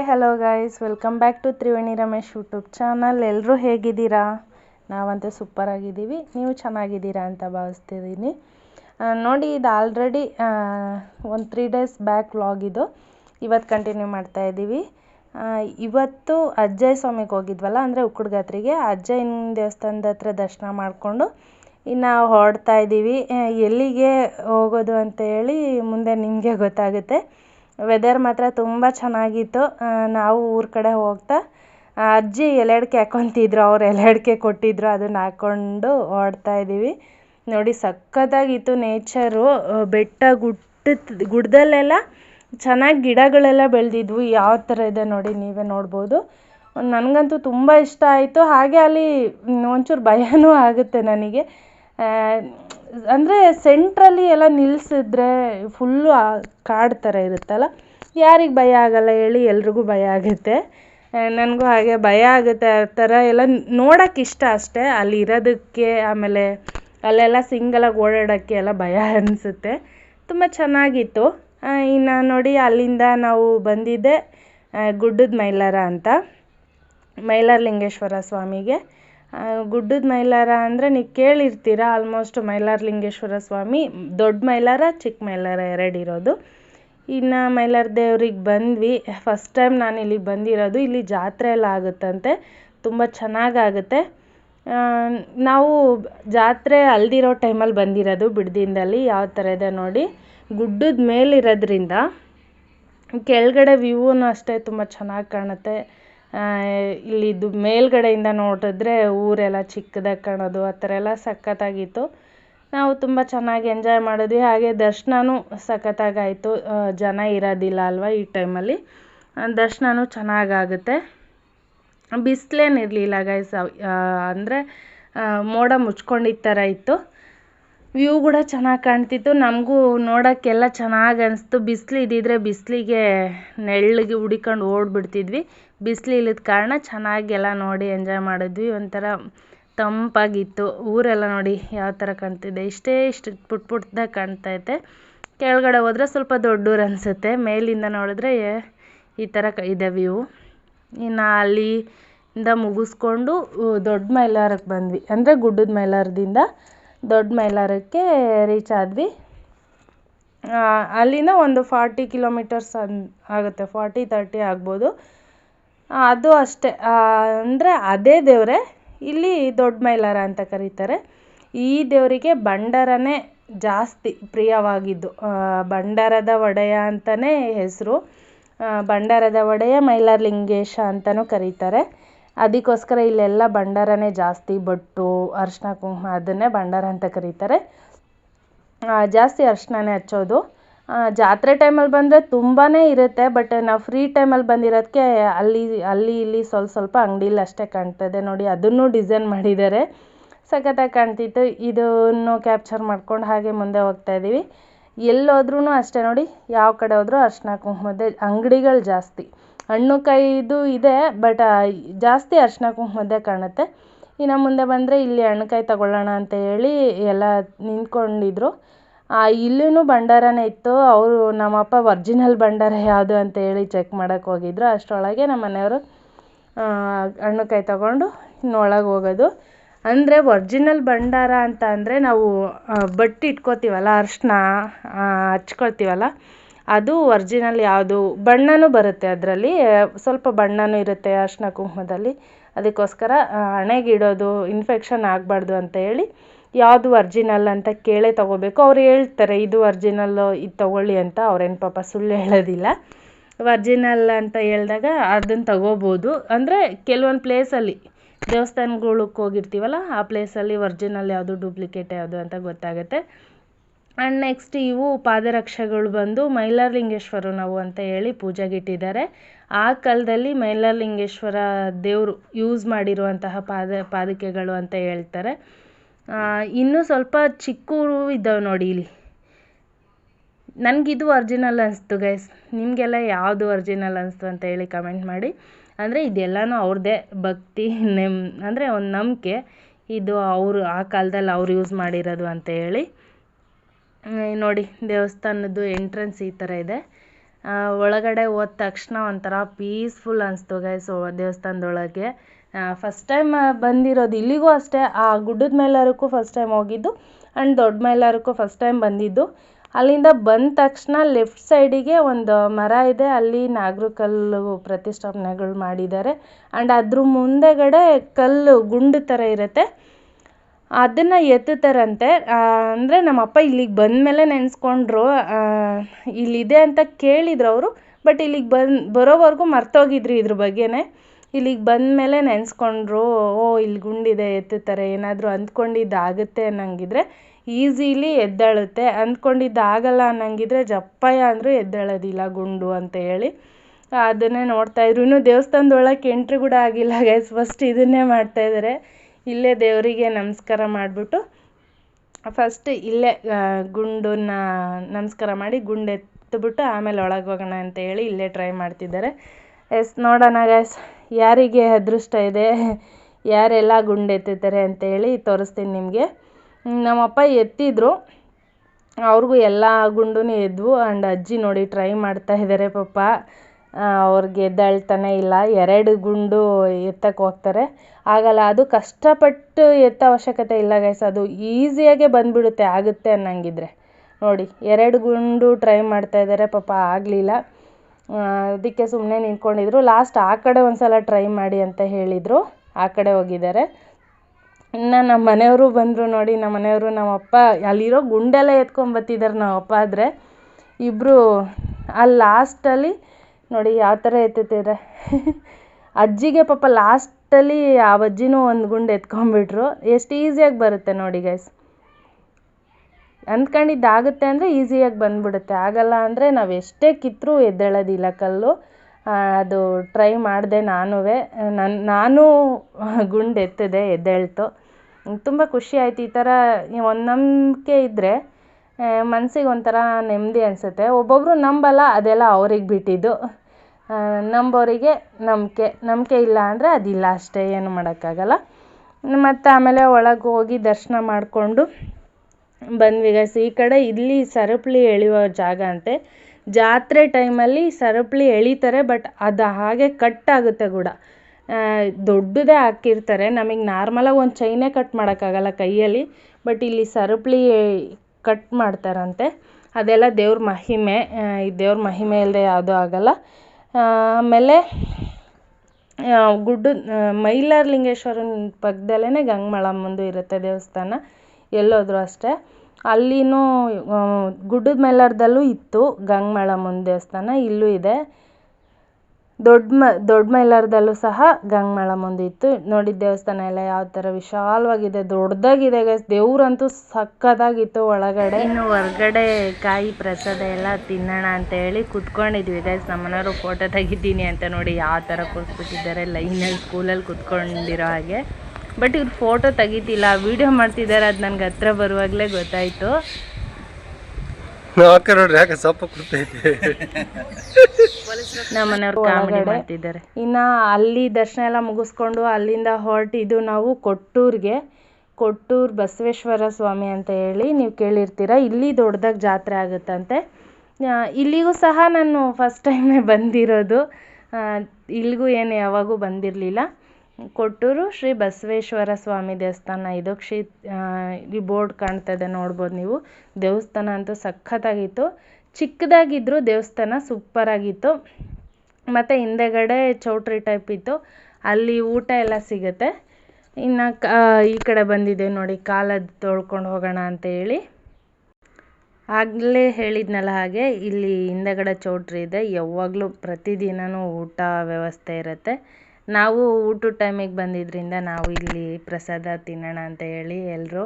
Hi hello guys welcome back to Triveni Ramesh YouTube channel ಎಲ್ಲರೂ ಹೇಗಿದ್ದೀರಾ? ನಾವಂತೂ super ಆಗಿದ್ದೀವಿ. ನೀವು ಚೆನ್ನಾಗಿದ್ದೀರಾ ಅಂತ ಭಾವಿಸ್ತಿದ್ದೀನಿ. ನೋಡಿ, ಇದು ಆಲ್ರೆಡಿ ಒಂದು ತ್ರೀ ಡೇಸ್ ಬ್ಯಾಕ್ ವ್ಲಾಗ್ ಇದು. ಇವತ್ತು ಕಂಟಿನ್ಯೂ ಮಾಡ್ತಾ ಇದ್ದೀವಿ. ಇವತ್ತು ಅಜ್ಜಯ್ಯ ಸ್ವಾಮಿಗೆ ಹೋಗಿದ್ವಲ್ಲ, ಅಂದರೆ ಉಕ್ಕುಡ್ಗಾತ್ರಿಗೆ ಅಜ್ಜಯ್ಯನ ದೇವಸ್ಥಾನದ ಹತ್ರ ದರ್ಶನ ಮಾಡಿಕೊಂಡು ಇನ್ನು ಹೊರಡ್ತಾ ಇದ್ದೀವಿ. ಎಲ್ಲಿಗೆ ಹೋಗೋದು ಅಂತ ಹೇಳಿ ಮುಂದೆ ನಿಮಗೆ ಗೊತ್ತಾಗುತ್ತೆ. ವೆದರ್ ಮಾತ್ರ ತುಂಬ ಚೆನ್ನಾಗಿತ್ತು. ನಾವು ಊರ ಕಡೆ ಹೋಗ್ತಾ ಅಜ್ಜಿ ಎಲೆ ಅಡಿಕೆ ಅವ್ರು ಎಲೆ ಕೊಟ್ಟಿದ್ರು, ಅದನ್ನ ಹಾಕ್ಕೊಂಡು ಓಡ್ತಾ ಇದ್ದೀವಿ ನೋಡಿ, ಸಖತ್ತಾಗಿತ್ತು ನೇಚರು ಬೆಟ್ಟ ಗುಡ್ಡ ಗುಡ್ಡದಲ್ಲೆಲ್ಲ ಚೆನ್ನಾಗಿ ಗಿಡಗಳೆಲ್ಲ ಬೆಳೆದಿದ್ವು. ಯಾವ ಥರ ಇದೆ ನೋಡಿ ನೀವೇ ನೋಡ್ಬೋದು. ನನಗಂತೂ ತುಂಬ ಇಷ್ಟ ಆಯಿತು. ಹಾಗೆ ಅಲ್ಲಿ ಒಂಚೂರು ಭಯನೂ ಆಗುತ್ತೆ ನನಗೆ. ಅಂದರೆ ಸೆಂಟ್ರಲ್ಲಿ ಎಲ್ಲ ನಿಲ್ಲಿಸಿದ್ರೆ ಫುಲ್ಲು ಕಾಡು ಥರ ಇರುತ್ತಲ್ಲ? ಯಾರಿಗೆ ಭಯ ಆಗಲ್ಲ ಹೇಳಿ ಎಲ್ರಿಗೂ ಭಯ ಆಗುತ್ತೆ. ನನಗೂ ಹಾಗೆ ಭಯ ಆಗುತ್ತೆ ಆ ಥರ ಎಲ್ಲ ನೋಡೋಕ್ಕೆ ಇಷ್ಟ ಅಷ್ಟೇ. ಅಲ್ಲಿ ಇರೋದಕ್ಕೆ ಆಮೇಲೆ ಅಲ್ಲೆಲ್ಲ ಸಿಂಗಲಾಗಿ ಓಡಾಡೋಕ್ಕೆ ಎಲ್ಲ ಭಯ ಅನಿಸುತ್ತೆ. ತುಂಬ ಚೆನ್ನಾಗಿತ್ತು. ಇನ್ನು ನೋಡಿ ಅಲ್ಲಿಂದ ನಾವು ಬಂದಿದ್ದೆ ಗುಡ್ಡದ ಮೈಲಾರ ಅಂತ. ಮೈಲಾರಲಿಂಗೇಶ್ವರ ಸ್ವಾಮಿಗೆ. ಆ, ಗುಡ್ಡದ ಮೈಲಾರ ಅಂದರೆ ನೀವು ಕೇಳಿರ್ತೀರ ಆಲ್ಮೋಸ್ಟ್ ಮೈಲಾರಲಿಂಗೇಶ್ವರ ಸ್ವಾಮಿ, ದೊಡ್ಡ ಮೈಲಾರ, ಚಿಕ್ಕ ಮೈಲಾರ ಎರಡು ಇರೋದು. ಇನ್ನು ಮೈಲಾರ ದೇವ್ರಿಗೆ ಬಂದ್ವಿ. ಫಸ್ಟ್ ಟೈಮ್ ನಾನು ಇಲ್ಲಿಗೆ ಬಂದಿರೋದು. ಇಲ್ಲಿ ಜಾತ್ರೆ ಎಲ್ಲ ಆಗುತ್ತಂತೆ. ತುಂಬ ಚೆನ್ನಾಗಾಗುತ್ತೆ. ನಾವು ಜಾತ್ರೆ ಅಲ್ದಿರೋ ಟೈಮಲ್ಲಿ ಬಂದಿರೋದು ಬಿಡದಿಂದಲ್ಲಿ, ಯಾವ ಥರ ಇದೆ ನೋಡಿ. ಗುಡ್ಡದ ಮೇಲಿರೋದ್ರಿಂದ ಕೆಳಗಡೆ ವ್ಯೂನು ಅಷ್ಟೇ ತುಂಬ ಚೆನ್ನಾಗಿ ಕಾಣುತ್ತೆ. ಇಲ್ಲಿದ್ದು ಮೇಲ್ಗಡೆಯಿಂದ ನೋಡಿದ್ರೆ ಊರೆಲ್ಲ ಚಿಕ್ಕದಾಗಿ ಕಾಣೋದು, ಆ ಥರ ಎಲ್ಲ ಸಖತ್ತಾಗಿತ್ತು. ನಾವು ತುಂಬ ಚೆನ್ನಾಗಿ ಎಂಜಾಯ್ ಮಾಡಿದ್ವಿ. ಹಾಗೆ ದರ್ಶನನೂ ಸಖತ್ತಾಗಾಯಿತು. ಜನ ಇರೋದಿಲ್ಲ ಅಲ್ವಾ ಈ ಟೈಮಲ್ಲಿ? ದರ್ಶನನೂ ಚೆನ್ನಾಗಾಗುತ್ತೆ. ಬಿಸಿಲೇನಿರಲಿಲ್ಲ ಗೈಸ್ ಅಂದರೆ ಮೋಡ ಮುಚ್ಕೊಂಡಿದ್ದ ಥರ ಇತ್ತು. ವ್ಯೂ ಕೂಡ ಚೆನ್ನಾಗಿ ಕಾಣ್ತಿತ್ತು. ನಮಗೂ ನೋಡೋಕ್ಕೆಲ್ಲ ಚೆನ್ನಾಗಿ ಅನಿಸ್ತು. ಬಿಸಿಲು ಇದ್ದಿದ್ರೆ ಬಿಸಿಲಿಗೆ ನೆರಳಿಗೆ ಹುಡಿಕೊಂಡು ಓಡಿಬಿಡ್ತಿದ್ವಿ. ಬಿಸಿಲು ಇಲ್ಲದ ಕಾರಣ ಚೆನ್ನಾಗಿ ಎಲ್ಲ ನೋಡಿ ಎಂಜಾಯ್ ಮಾಡಿದ್ವಿ. ಒಂಥರ ತಂಪಾಗಿತ್ತು. ಊರೆಲ್ಲ ನೋಡಿ ಯಾವ ಥರ ಕಾಣ್ತಿದೆ. ಇಷ್ಟೇ ಇಷ್ಟು ಪುಟ್ ಪುಟ್ಟದಾಗಿ ಕಾಣ್ತೈತೆ ಕೆಳಗಡೆ ಹೋದ್ರೆ ಸ್ವಲ್ಪ ದೊಡ್ಡೂರು ಅನಿಸುತ್ತೆ. ಮೇಲಿಂದ ನೋಡಿದ್ರೆ ಈ ಥರ ಇದೆ ವ್ಯೂ. ಇನ್ನು ಅಲ್ಲಿಂದ ಮುಗಿಸ್ಕೊಂಡು ದೊಡ್ಡ ಮೈಲಾರಕ್ಕೆ ಬಂದ್ವಿ. ಅಂದರೆ ಗುಡ್ಡದ ಮೈಲಾರದಿಂದ ದೊಡ್ಡ ಮೈಲಾರಕ್ಕೆ ರೀಚ್ ಆದ್ವಿ. ಅಲ್ಲಿನ ಒಂದು ಫಾರ್ಟಿ ಕಿಲೋಮೀಟರ್ಸ್ ಅನ್, ಆಗುತ್ತೆ. ಫಾರ್ಟಿ ತರ್ಟಿ ಆಗ್ಬೋದು. ಅದು ಅಷ್ಟೇ. ಅಂದರೆ ಅದೇ ದೇವರೇ, ಇಲ್ಲಿ ದೊಡ್ಡ ಮೈಲಾರ ಅಂತ ಕರೀತಾರೆ. ಈ ದೇವರಿಗೆ ಭಂಡಾರನೇ ಜಾಸ್ತಿ ಪ್ರಿಯವಾಗಿದ್ದು. ಬಂಡಾರದ ಒಡೆಯ ಅಂತಲೇ ಹೆಸರು. ಭಂಡಾರದ ಒಡೆಯ ಮೈಲಾರಲಿಂಗೇಶ ಅಂತಲೂ ಕರೀತಾರೆ. ಅದಕ್ಕೋಸ್ಕರ ಇಲ್ಲೆಲ್ಲ ಭಂಡಾರನೇ ಜಾಸ್ತಿ, ಬಟ್ಟು ಅರಿಶಿನ ಕುಂಕುಮ ಅದನ್ನೇ ಭಂಡಾರ ಅಂತ ಕರೀತಾರೆ. ಜಾಸ್ತಿ ಅರಿಶಿಣನೇ ಹಚ್ಚೋದು. ಜಾತ್ರೆ ಟೈಮಲ್ಲಿ ಬಂದರೆ ತುಂಬಾ ಇರುತ್ತೆ, ಬಟ್ ನಾವು ಫ್ರೀ ಟೈಮಲ್ಲಿ ಬಂದಿರೋದಕ್ಕೆ ಅಲ್ಲಿ ಅಲ್ಲಿ, ಇಲ್ಲಿ ಸ್ವಲ್ಪ ಸ್ವಲ್ಪ ಅಂಗಡಿಲಿ ಅಷ್ಟೇ ಕಾಣ್ತದೆ. ನೋಡಿ, ಅದನ್ನು ಡಿಸೈನ್ ಮಾಡಿದ್ದಾರೆ. ಸಖತ್ತಾಗಿ ಕಾಣ್ತಿತ್ತು. ಇದನ್ನು ಕ್ಯಾಪ್ಚರ್ ಮಾಡ್ಕೊಂಡು ಹಾಗೆ ಮುಂದೆ ಹೋಗ್ತಾ ಇದ್ದೀವಿ. ಎಲ್ಲೋದ್ರೂ ಅಷ್ಟೇ ನೋಡಿ, ಯಾವ ಕಡೆ ಹೋದ್ರೂ ಅರ್ಶಿನ ಕುಂಕುಮದ್ದೇ ಅಂಗಡಿಗಳು ಜಾಸ್ತಿ. ಹಣ್ಣು ಕಾಯಿದು ಇದೆ ಬಟ್ ಜಾಸ್ತಿ ಅರಿಶಿನ ಕುಂಕುಮದ್ದೇ ಕಾಣುತ್ತೆ. ಇನ್ನು ಮುಂದೆ ಬಂದರೆ ಇಲ್ಲಿ ಹಣ್ಣುಕಾಯಿ ತಗೊಳ್ಳೋಣ ಅಂತ ಹೇಳಿ ಎಲ್ಲ ನಿಂತ್ಕೊಂಡಿದ್ರು. ಇಲ್ಲೂ ಭಂಡಾರನೇ ಇತ್ತು. ಅವರು ನಮ್ಮಪ್ಪ ಒರ್ಜಿನಲ್ ಭಂಡಾರ ಯಾವುದು ಅಂತ ಹೇಳಿ ಚೆಕ್ ಮಾಡೋಕ್ಕೆ ಹೋಗಿದ್ರು. ಅಷ್ಟರೊಳಗೆ ನಮ್ಮ ಮನೆಯವರು ಹಣ್ಣುಕಾಯಿ ತಗೊಂಡು ಇನ್ನು ಒಳಗೆ ಹೋಗೋದು. ಅಂದರೆ ಒರ್ಜಿನಲ್ ಭಂಡಾರ ಅಂತ ಅಂದರೆ ನಾವು ಬಟ್ಟು ಇಟ್ಕೋತೀವಲ್ಲ ಅರಿಶಿನ ಹಚ್ಕೊಳ್ತೀವಲ್ಲ ಅದು ಒರ್ಜಿನಲ್ ಯಾವುದು ಬಣ್ಣನೂ ಬರುತ್ತೆ ಅದರಲ್ಲಿ. ಸ್ವಲ್ಪ ಬಣ್ಣನೂ ಇರುತ್ತೆ ಅರಿಶಿನ ಕುಂಕುಮದಲ್ಲಿ. ಅದಕ್ಕೋಸ್ಕರ ಹಣೆಗೆ ಹಣೆಗಿಡೋದು ಇನ್ಫೆಕ್ಷನ್ ಆಗಬಾರ್ದು ಅಂತ ಹೇಳಿ ಯಾವುದು ಒರ್ಜಿನಲ್ ಅಂತ ಕೇಳೇ ತಗೋಬೇಕು. ಅವ್ರು ಹೇಳ್ತಾರೆ, ಇದು ಒರ್ಜಿನಲ್ಲು ಇದು ತಗೊಳ್ಳಿ ಅಂತ. ಅವ್ರೇನು ಪಾಪ ಸುಳ್ಳು ಹೇಳೋದಿಲ್ಲ. ಒರ್ಜಿನಲ್ ಅಂತ ಹೇಳಿದಾಗ ಅದನ್ನು ತೊಗೋಬೋದು. ಅಂದರೆ ಕೆಲವೊಂದು ಪ್ಲೇಸಲ್ಲಿ ದೇವಸ್ಥಾನಗಳಿಗೆ ಹೋಗಿರ್ತೀವಲ್ಲ, ಆ ಪ್ಲೇಸಲ್ಲಿ ಒರ್ಜಿನಲ್ ಯಾವುದು ಡೂಪ್ಲಿಕೇಟ್ ಯಾವುದು ಅಂತ ಗೊತ್ತಾಗುತ್ತೆ. ಆ್ಯಂಡ್ ನೆಕ್ಸ್ಟ್ ಇವು ಪಾದರಕ್ಷೆಗಳು ಬಂದು ಮೈಲಾರಲಿಂಗೇಶ್ವರ ನಾವು ಅಂತ ಹೇಳಿ ಪೂಜೆಗಿಟ್ಟಿದ್ದಾರೆ. ಆ ಕಾಲದಲ್ಲಿ ಮೈಲಾರಲಿಂಗೇಶ್ವರ ದೇವರು ಯೂಸ್ ಮಾಡಿರುವಂತಹ ಪಾದ, ಪಾದಕೆಗಳು ಅಂತ ಹೇಳ್ತಾರೆ. ಇನ್ನೂ ಸ್ವಲ್ಪ ಚಿಕ್ಕವು ಇದ್ದಾವೆ ನೋಡಿ ಇಲ್ಲಿ. ನನಗಿದು ಒರ್ಜಿನಲ್ ಅನಿಸ್ತು ಗೈಸ್ ನಿಮಗೆಲ್ಲ ಯಾವುದು ಒರ್ಜಿನಲ್ ಅನಿಸ್ತು ಅಂತ ಹೇಳಿ ಕಮೆಂಟ್ ಮಾಡಿ. ಅಂದರೆ ಇದೆಲ್ಲನೂ ಅವ್ರದ್ದೇ ಭಕ್ತಿ, ನೆಮ್, ಅಂದರೆ ಒಂದು ನಂಬಿಕೆ. ಇದು ಅವರು, ಆ ಕಾಲದಲ್ಲಿ ಅವ್ರು ಯೂಸ್ ಮಾಡಿರೋದು ಅಂತ ಹೇಳಿ. ನೋಡಿ, ದೇವಸ್ಥಾನದ್ದು ಎಂಟ್ರೆನ್ಸ್ ಈ ಥರ ಇದೆ. ಒಳಗಡೆ ಹೋದ ತಕ್ಷಣ ಒಂಥರ ಪೀಸ್ಫುಲ್ ಅನಿಸ್ತು ಗೈಸ್ ದೇವಸ್ಥಾನದೊಳಗೆ. ಫಸ್ಟ್ ಟೈಮ್ ಬಂದಿರೋದು ಇಲ್ಲಿಗೂ ಅಷ್ಟೇ, ಆ ಗುಡ್ಡದ ಮೇಲಾರಕ್ಕೂ ಫಸ್ಟ್ ಟೈಮ್ ಹೋಗಿದ್ದು ಆ್ಯಂಡ್ ದೊಡ್ಡ ಮೇಲಾರಕ್ಕೂ ಫಸ್ಟ್ ಟೈಮ್ ಬಂದಿದ್ದು. ಅಲ್ಲಿಂದ ಬಂದ ತಕ್ಷಣ ಲೆಫ್ಟ್ ಸೈಡಿಗೆ ಒಂದು ಮರ ಇದೆ, ಅಲ್ಲಿ ನಾಗರ ಕಲ್ಲು ಪ್ರತಿಷ್ಠಾಪನೆಗಳು ಮಾಡಿದ್ದಾರೆ. ಆ್ಯಂಡ್ ಅದ್ರ ಮುಂದೆಗಡೆ ಕಲ್ಲು ಗುಂಡು ಥರ ಇರುತ್ತೆ. ಅದನ್ನು ಎತ್ತುತ್ತಾರಂತೆ. ಅಂದರೆ ನಮ್ಮಪ್ಪ ಇಲ್ಲಿಗೆ ಬಂದಮೇಲೆ ನೆನೆಸ್ಕೊಂಡ್ರು ಇಲ್ಲಿದೆ ಅಂತ ಕೇಳಿದ್ರು ಅವರು, ಬಟ್ ಇಲ್ಲಿಗೆ ಬಂದು, ಬರೋವರೆಗೂ ಮರ್ತೋಗಿದ್ರು ಇದ್ರ ಬಗ್ಗೆನೇ. ಇಲ್ಲಿಗೆ ಬಂದಮೇಲೆ ನೆನೆಸ್ಕೊಂಡ್ರು, ಓ ಇಲ್ಲಿ ಗುಂಡಿದೆ ಎತ್ತುತ್ತಾರೆ, ಏನಾದರೂ ಅಂದ್ಕೊಂಡಿದ್ದಾಗುತ್ತೆ ಅನ್ನಂಗಿದ್ರೆ, ಈಸಿಲಿ ಎದ್ದೇಳುತ್ತೆ. ಅಂದ್ಕೊಂಡಿದ್ದಾಗಲ್ಲ ಅನ್ನಂಗಿದ್ರೆ ಜಪ್ಪಯ್ಯ ಅಂದರೂ ಎದ್ದೇಳೋದಿಲ್ಲ ಗುಂಡು ಅಂತ ಹೇಳಿ. ಅದನ್ನೇ ನೋಡ್ತಾ ಇದ್ರು. ಇನ್ನೂ ದೇವಸ್ಥಾನದೊಳಕ್ಕೆ ಎಂಟ್ರಿ ಕೂಡ ಆಗಿಲ್ಲ ಗೈಸ್ ಫಸ್ಟ್ ಇದನ್ನೇ ಮಾಡ್ತಾಯಿದ್ದಾರೆ ಇಲ್ಲೇ ದೇವರಿಗೆ ನಮಸ್ಕಾರ ಮಾಡಿಬಿಟ್ಟು ಫಸ್ಟ್ ಇಲ್ಲೇ ಗುಂಡನ್ನ ನಮಸ್ಕಾರ ಮಾಡಿ ಗುಂಡು ಎತ್ತಿಬಿಟ್ಟು ಆಮೇಲೆ ಒಳಗೆ ಹೋಗೋಣ ಅಂತ ಹೇಳಿ ಇಲ್ಲೇ ಟ್ರೈ ಮಾಡ್ತಿದ್ದಾರೆ. ಎಸ್ ನೋಡೋಣ ಗೈಸ್ ಯಾರಿಗೆ ಅದೃಷ್ಟ ಇದೆ, ಯಾರೆಲ್ಲ ಗುಂಡು ಎತ್ತಿದ್ದಾರೆ ಅಂತ ಹೇಳಿ ತೋರಿಸ್ತೀನಿ ನಿಮಗೆ. ನಮ್ಮಪ್ಪ ಎತ್ತಿದ್ರು, ಅವ್ರಿಗೂ ಎಲ್ಲ ಗುಂಡು ಎದ್ವು ಆ್ಯಂಡ್ ಅಜ್ಜಿ ನೋಡಿ ಟ್ರೈ ಮಾಡ್ತಾ ಇದ್ದಾರೆ ಪಾಪ. ಅವ್ರಿಗೆ ಎದ್ದೇಳ್ತಾನೆ ಇಲ್ಲ. ಎರಡು ಗುಂಡು ಎತ್ತಕ್ಕೆ ಹೋಗ್ತಾರೆ. ಆಗಲ್ಲ, ಅದು ಕಷ್ಟಪಟ್ಟು ಎತ್ತ ಅವಶ್ಯಕತೆ ಇಲ್ಲ ಗೈಸ್ ಅದು ಈಸಿಯಾಗೆ ಬಂದುಬಿಡುತ್ತೆ, ಆಗುತ್ತೆ ಅನ್ನಂಗಿದ್ರೆ. ನೋಡಿ, ಎರಡು ಗುಂಡು ಟ್ರೈ ಮಾಡ್ತಾ ಇದ್ದಾರೆ, ಪಾಪ ಆಗಲಿಲ್ಲ. ಅದಕ್ಕೆ ಸುಮ್ಮನೆ ನಿಂತ್ಕೊಂಡಿದ್ರು. ಲಾಸ್ಟ್ ಆ ಕಡೆ ಒಂದ್ಸಲ ಟ್ರೈ ಮಾಡಿ ಅಂತ ಹೇಳಿದರು. ಆ ಕಡೆ ಹೋಗಿದ್ದಾರೆ. ಇನ್ನು ನಮ್ಮ ಮನೆಯವರು ಬಂದರು ನೋಡಿ ನಮ್ಮ ಮನೆಯವರು ನಮ್ಮಪ್ಪ ಅಲ್ಲಿರೋ ಗುಂಡೆಲ್ಲ ಎತ್ಕೊಂಬತ್ತಿದ್ದಾರೆ ನಮ್ಮಪ್ಪ ಆದರೆ. ಇಬ್ಬರು ಅಲ್ಲಿ ಲಾಸ್ಟಲ್ಲಿ ನೋಡಿ ಯಾವ ಥರ ಎತ್ತುತ್ತಿದ್ದಾರೆ ಅಜ್ಜಿಗೆ ಪಾಪ ಲಾಸ್ಟಲ್ಲಿ ಆ ಅಜ್ಜಿನೂ ಒಂದು ಗುಂಡು ಎತ್ಕೊಂಡ್ಬಿಟ್ರು. ಎಷ್ಟು ಈಸಿಯಾಗಿ ಬರುತ್ತೆ ನೋಡಿ ಗೈಸ್ ಅಂದ್ಕೊಂಡಿದ್ದಾಗುತ್ತೆ ಅಂದರೆ ಈಸಿಯಾಗಿ ಬಂದ್ಬಿಡುತ್ತೆ. ಆಗಲ್ಲ ಅಂದರೆ ನಾವು ಎಷ್ಟೇ ಕಿತ್ತರೂ ಎದ್ದೇಳೋದಿಲ್ಲ ಕಲ್ಲು. ಅದು ಟ್ರೈ ಮಾಡಿದೆ ನಾನೂ ನನ್ನ ನಾನು ಗುಂಡು ಎತ್ತಿದೆ ಎದ್ದೇಳ್ತು. ತುಂಬ ಖುಷಿ ಆಯ್ತು ಈ ಥರ ಒಂದು ನಂಬಿಕೆ ಇದ್ದರೆ ಮನಸ್ಸಿಗೆ ಒಂಥರ ನೆಮ್ಮದಿ ಅನಿಸುತ್ತೆ. ಒಬ್ಬೊಬ್ಬರು ನಂಬಲ್ಲ, ಅದೆಲ್ಲ ಅವ್ರಿಗೆ ಬಿಟ್ಟಿದ್ದು. ನಂಬೋರಿಗೆ ನಂಬಿಕೆ ನಂಬಿಕೆ ಇಲ್ಲ ಅಂದರೆ ಅದಿಲ್ಲ ಅಷ್ಟೇ, ಏನು ಮಾಡೋಕ್ಕಾಗಲ್ಲ. ಮತ್ತು ಆಮೇಲೆ ಒಳಗೆ ಹೋಗಿ ದರ್ಶನ ಮಾಡಿಕೊಂಡು ಬಂದ್ವಿ ಗೈಸ್ ಈ ಕಡೆ ಇಲ್ಲಿ ಸರಪಳಿ ಎಳೆಯೋ ಜಾಗ ಅಂತೆ. ಜಾತ್ರೆ ಟೈಮಲ್ಲಿ ಸರಪಳಿ ಎಳಿತಾರೆ ಬಟ್ ಅದು ಹಾಗೆ ಕಟ್ ಆಗುತ್ತೆ ಕೂಡ. ದೊಡ್ಡದೇ ಹಾಕಿರ್ತಾರೆ. ನಮಗೆ ನಾರ್ಮಲಾಗಿ ಒಂದು ಚೈನೇ ಕಟ್ ಮಾಡೋಕ್ಕಾಗಲ್ಲ ಕೈಯಲ್ಲಿ ಬಟ್ ಇಲ್ಲಿ ಸರಪಳಿ ಕಟ್ ಮಾಡ್ತಾರಂತೆ. ಅದೆಲ್ಲ ದೇವ್ರ ಮಹಿಮೆ. ಈ ದೇವ್ರ ಮಹಿಮೆ ಇಲ್ಲದೆ ಯಾವುದೂ ಆಗಲ್ಲ. ಆಮೇಲೆ ಗುಡ್ಡದ ಮೈಲಾರಲಿಂಗೇಶ್ವರನ ಪಕ್ಕದಲ್ಲೇ ಗಂಗಮಾಳಮ್ಮಂದು ಇರುತ್ತೆ ದೇವಸ್ಥಾನ, ಎಲ್ಲೋದರೂ ಅಷ್ಟೇ. ಅಲ್ಲಿನೂ ಗುಡ್ಡದ ಮೈಲಾರದಲ್ಲೂ ಇತ್ತು ಗಂಗಮಾಳಮ್ಮನ ದೇವಸ್ಥಾನ, ಇಲ್ಲೂ ಇದೆ. ದೊಡ್ಡ ಮ ದೊಡ್ಡ ಮೈಲಾರದಲ್ಲೂ ಸಹ ಗಂಗಮಾಳಮ್ಮಂದು ಇತ್ತು. ನೋಡಿ, ದೇವಸ್ಥಾನ ಎಲ್ಲ ಯಾವ ಥರ ವಿಶಾಲವಾಗಿದೆ, ದೊಡ್ಡದಾಗಿದೆ ಗೈಸ್ ದೇವ್ರಂತೂ ಸಕ್ಕತ್ತಾಗಿತ್ತು ಒಳಗಡೆ. ಇನ್ನು ಹೊರಗಡೆ ಕಾಯಿ ಪ್ರಸಾದ ಎಲ್ಲ ತಿನ್ನೋಣ ಅಂತ ಹೇಳಿ ಕುತ್ಕೊಂಡಿದ್ವಿ ಗೈಸ್ ನಮ್ಮನವರು ಫೋಟೋ ತೆಗಿತೀನಿ ಅಂತ ನೋಡಿ ಯಾವ ಥರ ಕೂತ್ಬಿಟ್ಟಿದ್ದಾರೆ. ಲೈನಲ್ಲಿ ಸ್ಕೂಲಲ್ಲಿ ಕುತ್ಕೊಂಡಿರೋ ಹಾಗೆ. ಬಟ್ ಇವ್ರು ಫೋಟೋ ತೆಗಿತಿಲ್ಲ ವಿಡಿಯೋ ಮಾಡ್ತಿದ್ದಾರೆ. ಅದು ನನಗೆ ಹತ್ರ ಬರುವಾಗಲೇ ಗೊತ್ತಾಯಿತು. ಅಕ್ಕ ನೋಡ್ರಿ ಯಾಕೆ ಸೊಪ್ಪು ಕೂತೈತಿ ನಮ್ಮ ಮನೆಯವ್ರು ಕಾಮಿಡಿ ಮಾಡ್ತಿದ್ದಾರೆ. ಇನ್ನು ಅಲ್ಲಿ ದರ್ಶನ ಎಲ್ಲ ಮುಗಿಸ್ಕೊಂಡು ಅಲ್ಲಿಂದ ಹೊರಟಿದ್ದು ನಾವು ಕೊಟ್ಟೂರ್ಗೆ. ಕೊಟ್ಟೂರು ಬಸವೇಶ್ವರ ಸ್ವಾಮಿ ಅಂತ ಹೇಳಿ ನೀವು ಕೇಳಿರ್ತೀರ ಇಲ್ಲಿ ದೊಡ್ಡದಾಗಿ ಜಾತ್ರೆ ಆಗುತ್ತಂತೆ. ಇಲ್ಲಿಗೂ ಸಹ ನಾನು ಫಸ್ಟ್ ಟೈಮೇ ಬಂದಿರೋದು. ಇಲ್ಲಿಗೂ ಏನು ಯಾವಾಗೂ ಬಂದಿರಲಿಲ್ಲ. ಕೊಟ್ಟೂರು ಶ್ರೀ ಬಸವೇಶ್ವರ ಸ್ವಾಮಿ ದೇವಸ್ಥಾನ. ಇದು ಕ್ಷಿ ಈ ಬೋರ್ಡ್ ಕಾಣ್ತಾ ಇದೆ ನೋಡ್ಬೋದು ನೀವು. ದೇವಸ್ಥಾನ ಅಂತೂ ಸಖತ್ತಾಗಿತ್ತು. ಚಿಕ್ಕದಾಗಿದ್ದರೂ ದೇವಸ್ಥಾನ ಸೂಪರಾಗಿತ್ತು. ಮತ್ತು ಹಿಂದೆಗಡೆ ಚೌಟ್ರಿ ಟೈಪ್ ಇತ್ತು. ಅಲ್ಲಿ ಊಟ ಎಲ್ಲ ಸಿಗುತ್ತೆ. ಇನ್ನು ಈ ಕಡೆ ಬಂದಿದ್ದೇವೆ ನೋಡಿ ಕಾಲದ್ದು ತೊಳ್ಕೊಂಡು ಹೋಗೋಣ ಅಂತ ಹೇಳಿ. ಆಗಲೇ ಹೇಳಿದ್ನಲ್ಲ ಹಾಗೆ, ಇಲ್ಲಿ ಹಿಂದೆಗಡೆ ಚೌಟ್ರಿ ಇದೆ. ಯಾವಾಗಲೂ ಪ್ರತಿದಿನವೂ ಊಟ ವ್ಯವಸ್ಥೆ ಇರುತ್ತೆ. ನಾವು ಊಟದ ಟೈಮಿಗೆ ಬಂದಿದ್ದರಿಂದ ನಾವು ಇಲ್ಲಿ ಪ್ರಸಾದ ತಿನ್ನೋಣ ಅಂತ ಹೇಳಿ ಎಲ್ಲರೂ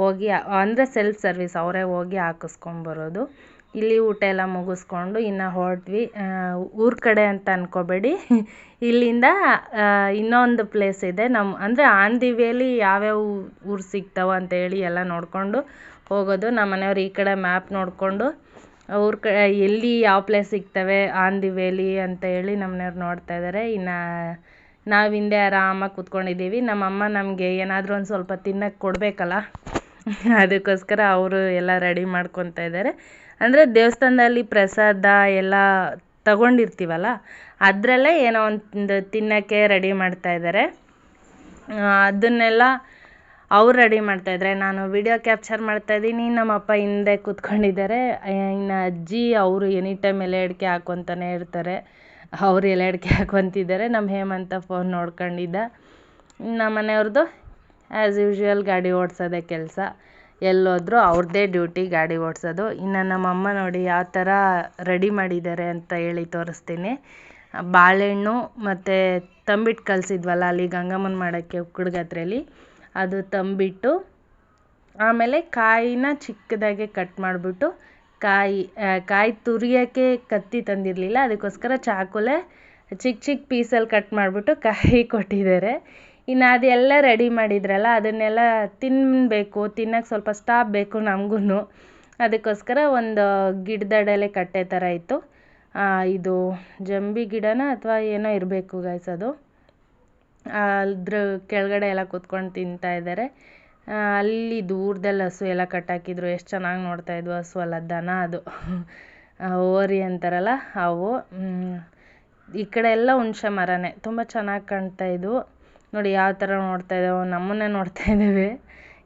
ಹೋಗಿ, ಅಂದರೆ ಸೆಲ್ಫ್ ಸರ್ವಿಸ್ ಅವರೇ ಹೋಗಿ ಹಾಕಿಸ್ಕೊಂಬರೋದು ಇಲ್ಲಿ ಊಟ ಎಲ್ಲ ಮುಗಿಸ್ಕೊಂಡು ಇನ್ನು ಹೊರಟ್ವಿ. ಊರ ಕಡೆ ಅಂತ ಅಂದ್ಕೋಬೇಡಿ ಇಲ್ಲಿಂದ ಇನ್ನೊಂದು ಪ್ಲೇಸ್ ಇದೆ. ನಮ್ಮ ಅಂದರೆ ಆನ್ ದಿ ವೇಲಿ ಯಾವ್ಯಾವ ಊರು ಸಿಗ್ತಾವೆ ಅಂತ ಹೇಳಿ ಎಲ್ಲ ನೋಡಿಕೊಂಡು ಹೋಗೋದು. ನಮ್ಮ ಮನೆಯವ್ರು ಈ ಕಡೆ ಮ್ಯಾಪ್ ನೋಡಿಕೊಂಡು ಊರ ಕ, ಎಲ್ಲಿ ಯಾವ ಪ್ಲೇಸ್ ಸಿಗ್ತವೆ ಆನ್ ದಿ ವೇಲಿ ಅಂತ ಹೇಳಿ ನಮ್ಮನೆಯವ್ರು ನೋಡ್ತಾ ಇದ್ದಾರೆ ಇನ್ನು ನಾವು ಹಿಂದೆ ಆರಾಮಾಗಿ ಕೂತ್ಕೊಂಡಿದ್ದೀವಿ. ನಮ್ಮಮ್ಮ ನಮಗೆ ಏನಾದರೂ ಒಂದು ಸ್ವಲ್ಪ ತಿನ್ನಕ್ಕೆ ಕೊಡಬೇಕಲ್ಲ? ಅದಕ್ಕೋಸ್ಕರ ಅವರು ಎಲ್ಲ ರೆಡಿ ಮಾಡ್ಕೊತಾ ಇದ್ದಾರೆ ಅಂದರೆ ದೇವಸ್ಥಾನದಲ್ಲಿ ಪ್ರಸಾದ ಎಲ್ಲ ತಗೊಂಡಿರ್ತೀವಲ್ಲ, ಅದರಲ್ಲೇ ಏನೋ ಒಂದು ತಿನ್ನೋಕ್ಕೆ ರೆಡಿ ಮಾಡ್ತಾ ಇದ್ದಾರೆ ಅದನ್ನೆಲ್ಲ ಅವ್ರು ರೆಡಿ ಮಾಡ್ತಾಯಿದ್ರೆ ನಾನು ವಿಡಿಯೋ ಕ್ಯಾಪ್ಚರ್ ಮಾಡ್ತಾಯಿದ್ದೀನಿ ನಮ್ಮಪ್ಪ ಹಿಂದೆ ಕೂತ್ಕೊಂಡಿದ್ದಾರೆ. ಇನ್ನು ಅಜ್ಜಿ ಅವರು ಎನಿ ಟೈಮ್ ಎಲೆ ಅಡಿಕೆ ಹಾಕ್ಕೊತಾನೆ ಇರ್ತಾರೆ. ಅವ್ರು ಎಲೆ ಅಡಿಕೆ ಹಾಕ್ಕೊತಿದ್ದಾರೆ ನಮ್ಮ ಹೇಮಂತ ಫೋನ್ ನೋಡ್ಕೊಂಡಿದ್ದ. ನಮ್ಮ ಮನೆಯವ್ರದ್ದು ಆ್ಯಸ್ ಯೂಶ್ವಲ್ ಗಾಡಿ ಓಡಿಸೋದೇ ಕೆಲಸ. ಎಲ್ಲೋದ್ರೂ ಅವ್ರದ್ದೇ ಡ್ಯೂಟಿ ಗಾಡಿ ಓಡಿಸೋದು. ಇನ್ನು ನಮ್ಮಮ್ಮ ನೋಡಿ ಯಾವ ಥರ ರೆಡಿ ಮಾಡಿದ್ದಾರೆ ಅಂತ ಹೇಳಿ ತೋರಿಸ್ತೀನಿ. ಬಾಳೆಹಣ್ಣು ಮತ್ತು ತಂಬಿಟ್ಟು ಕಲಿಸಿದ್ವಲ್ಲ ಅಲ್ಲಿ ಗಂಗಮ್ಮನ ಮಾಡೋಕ್ಕೆ ಉಕ್ಕಡ್ಗತ್ರೆಯಲ್ಲಿ ಅದು ತಂಬಿಟ್ಟು ಆಮೇಲೆ ಕಾಯಿನ ಚಿಕ್ಕದಾಗೆ ಕಟ್ ಮಾಡಿಬಿಟ್ಟು ಕಾಯಿ ಕಾಯಿ ತುರಿಯೋಕ್ಕೆ ಕತ್ತಿ ತಂದಿರಲಿಲ್ಲ, ಅದಕ್ಕೋಸ್ಕರ ಚಾಕುಲೇ ಚಿಕ್ಕ ಚಿಕ್ಕ ಪೀಸಲ್ಲಿ ಕಟ್ ಮಾಡಿಬಿಟ್ಟು ಕಾಯಿ ಕೊಟ್ಟಿದ್ದಾರೆ. ಇನ್ನು ಅದೆಲ್ಲ ರೆಡಿ ಮಾಡಿದ್ರಲ್ಲ, ಅದನ್ನೆಲ್ಲ ತಿನ್ನಬೇಕು ತಿನ್ನೋಕ್ಕೆ ಸ್ವಲ್ಪ ಸ್ಟಾಪ್ ಬೇಕು ನಮಗೂ ಅದಕ್ಕೋಸ್ಕರ ಒಂದು ಗಿಡದಡಲೆ ಕಟ್ಟೆ ಥರ ಇತ್ತು. ಇದು ಜಂಬಿ ಗಿಡನ ಅಥವಾ ಏನೋ ಇರಬೇಕು ಗಾಯ್ಸ್ ಅದು. ಅದ್ರ ಕೆಳಗಡೆ ಎಲ್ಲ ಕೂತ್ಕೊಂಡು ತಿಂತಾ ಇದ್ದಾರೆ. ಅಲ್ಲಿ ದೂರದಲ್ಲಿ ಹಸು ಎಲ್ಲ ಕಟ್ಟಾಕಿದ್ರು. ಎಷ್ಟು ಚೆನ್ನಾಗಿ ನೋಡ್ತಾ ಇದ್ವು ಹಸು ಅಲ್ಲ, ದನ ಅದು. ಹೋರಿ ಅಂತಾರಲ್ಲ ಅವು. ಈ ಕಡೆ ಎಲ್ಲ ಹುಣಸೆ ಮರನೇ. ತುಂಬ ಚೆನ್ನಾಗಿ ಕಾಣ್ತಾ ಇದ್ವು. ನೋಡಿ ಯಾವ ಥರ ನೋಡ್ತಾ ಇದ್ದಾವೆ, ನಮ್ಮನ್ನೇ ನೋಡ್ತಾ ಇದ್ದೇವೆ.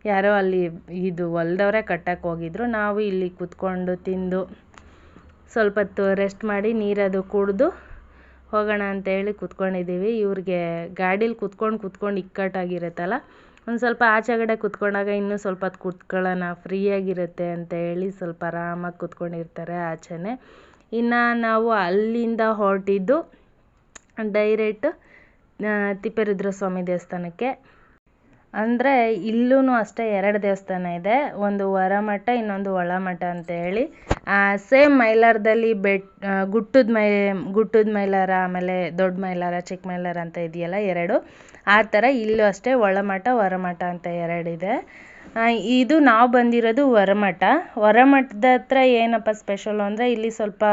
ಯಾರೋ ಅಲ್ಲಿ ಇದು ಹೊಲ್ದವರೇ ಕಟ್ಟಕ್ಕೆ ಹೋಗಿದ್ರು. ನಾವು ಇಲ್ಲಿ ಕೂತ್ಕೊಂಡು ತಿಂದು ಸ್ವಲ್ಪ ಹೊತ್ತು ರೆಸ್ಟ್ ಮಾಡಿ ನೀರದು ಕುಡಿದು ಹೋಗೋಣ ಅಂತ ಹೇಳಿ ಕೂತ್ಕೊಂಡಿದ್ದೀವಿ. ಇವ್ರಿಗೆ ಗಾಡೀಲಿ ಕೂತ್ಕೊಂಡು ಕೂತ್ಕೊಂಡು ಇಕ್ಕಟ್ಟಾಗಿರುತ್ತಲ್ಲ, ಒಂದು ಸ್ವಲ್ಪ ಆಚೆಗಡೆ ಕೂತ್ಕೊಂಡಾಗ ಇನ್ನೂ ಸ್ವಲ್ಪ ಹೊತ್ತು ಕೂತ್ಕೊಳ್ಳೋಣ, ಫ್ರೀಯಾಗಿರುತ್ತೆ ಅಂತ ಹೇಳಿ ಸ್ವಲ್ಪ ಆರಾಮಾಗಿ ಕೂತ್ಕೊಂಡಿರ್ತಾರೆ ಆಚೆನೇ. ಇನ್ನು ನಾವು ಅಲ್ಲಿಂದ ಹೊರಟಿದ್ದು, ಡೈರೆಕ್ಟ್ ತಿಪ್ಪೇರುದ್ರಸ್ವಾಮಿ ದೇವಸ್ಥಾನಕ್ಕೆ. ಅಂದರೆ ಇಲ್ಲೂ ಅಷ್ಟೇ ಎರಡು ದೇವಸ್ಥಾನ ಇದೆ. ಒಂದು ಹೊರಮಠ ಇನ್ನೊಂದು ಒಳಮಠ ಅಂತ ಹೇಳಿ. ಸೇಮ್ ಮೈಲಾರದಲ್ಲಿ ಬೆಟ್ ಗುಟ್ಟದ ಮೈ, ಗುಟ್ಟದ ಮೈಲಾರ, ಆಮೇಲೆ ದೊಡ್ಡ ಮೈಲಾರ ಚಿಕ್ಕ ಮೈಲಾರ ಅಂತ ಇದೆಯಲ್ಲ ಎರಡು. ಆ ಥರ ಇಲ್ಲೂ ಅಷ್ಟೇ ಒಳಮಠ ಹೊರಮಠ ಅಂತ ಎರಡಿದೆ ಇದು. ನಾವು ಬಂದಿರೋದು ಹೊರಮಠ ಹೊರಮಠದ ಹತ್ರ ಏನಪ್ಪ ಸ್ಪೆಷಲು ಅಂದರೆ ಇಲ್ಲಿ ಸ್ವಲ್ಪ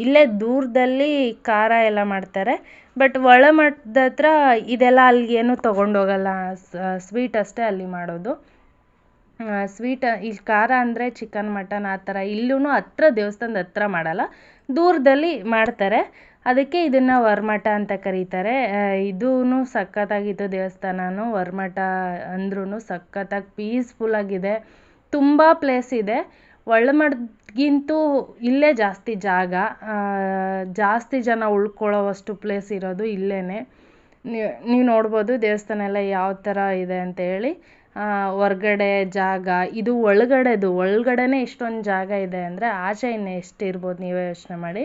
ಇಲ್ಲೇ ದೂರದಲ್ಲಿ ಖಾರ ಎಲ್ಲ ಮಾಡ್ತಾರೆ. ಬಟ್ ಒಳಮಠದ ಹತ್ರ ಇದೆಲ್ಲ ಅಲ್ಲಿ ಏನೂ ತೊಗೊಂಡೋಗಲ್ಲ. ಸ್ವೀಟ್ ಅಷ್ಟೇ ಅಲ್ಲಿ ಮಾಡೋದು. ಸ್ವೀಟ್ ಇಲ್ಲಿ ಖಾರ ಅಂದರೆ ಚಿಕನ್ ಮಟನ್ ಆ ಥರ ಇಲ್ಲೂ ಹತ್ರ ದೇವಸ್ಥಾನದ ಹತ್ರ ಮಾಡಲ್ಲ. ದೂರದಲ್ಲಿ ಮಾಡ್ತಾರೆ. ಅದಕ್ಕೆ ಇದನ್ನು ಹೊರಮಠ ಅಂತ ಕರೀತಾರೆ. ಇದೂ ಸಖತ್ತಾಗಿತ್ತು ದೇವಸ್ಥಾನನೂ. ಹೊರಮಠ ಅಂದ್ರೂ ಸಖತ್ತಾಗಿ ಪೀಸ್ಫುಲ್ಲಾಗಿದೆ ತುಂಬ ಪ್ಲೇಸ್ ಇದೆ. ಒಳಮಠಗಿಂತೂ ಇಲ್ಲೇ ಜಾಸ್ತಿ ಜಾಗ ಜಾಸ್ತಿ ಜನ ಉಳ್ಕೊಳ್ಳೋವಷ್ಟು ಪ್ಲೇಸ್ ಇರೋದು ಇಲ್ಲೇ ನೀವು ನೋಡ್ಬೋದು ದೇವಸ್ಥಾನ ಎಲ್ಲ ಯಾವ ಥರ ಇದೆ ಅಂತ ಹೇಳಿ. ಹೊರ್ಗಡೆ ಜಾಗ, ಇದು ಒಳಗಡೆದು, ಒಳಗಡೆನೇ ಇಷ್ಟೊಂದು ಜಾಗ ಇದೆ ಅಂದರೆ ಆಚೆ ಇನ್ನು ಎಷ್ಟು ಇರ್ಬೋದು ನೀವೇ ಯೋಚನೆ ಮಾಡಿ.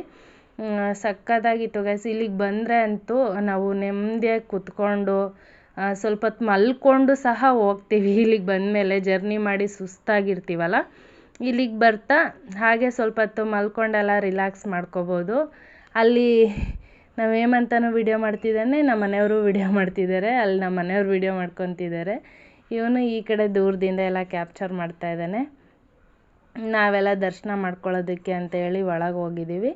ಸಖತ್ತಾಗಿತ್ತು ಗೈಸ್ ಇಲ್ಲಿಗೆ ಬಂದರೆ ಅಂತೂ ನಾವು ನೆಮ್ಮದಿಯಾಗಿ ಕುತ್ಕೊಂಡು ಸ್ವಲ್ಪ ಹೊತ್ತು ಮಲ್ಕೊಂಡು ಸಹ ಹೋಗ್ತೀವಿ. ಇಲ್ಲಿಗೆ ಬಂದಮೇಲೆ ಜರ್ನಿ ಮಾಡಿ ಸುಸ್ತಾಗಿರ್ತೀವಲ್ಲ. ಇಲ್ಲಿಗೆ ಬರ್ತಾ ಹಾಗೆ ಸ್ವಲ್ಪ ಹೊತ್ತು ಮಲ್ಕೊಂಡೆಲ್ಲ ರಿಲ್ಯಾಕ್ಸ್ ಮಾಡ್ಕೋಬೋದು. ಅಲ್ಲಿ ನಾವು ಹೇಮಂತನೂ ವಿಡಿಯೋ ಮಾಡ್ತಿದ್ದಾನೆ ನಮ್ಮ ಮನೆಯವರು ವಿಡಿಯೋ ಮಾಡ್ತಿದ್ದಾರೆ, ಅಲ್ಲಿ ನಮ್ಮ ಮನೆಯವ್ರು ವಿಡಿಯೋ ಮಾಡ್ಕೊತಿದ್ದಾರೆ. ಇವನು ಈ ಕಡೆ ದೂರದಿಂದ ಎಲ್ಲ ಕ್ಯಾಪ್ಚರ್ ಮಾಡ್ತಾ ಇದ್ದಾನೆ. ನಾವೆಲ್ಲ ದರ್ಶನ ಮಾಡ್ಕೊಳ್ಳೋದಕ್ಕೆ ಅಂತ ಹೇಳಿ ಒಳಗೆ ಹೋಗಿದ್ದೀವಿ.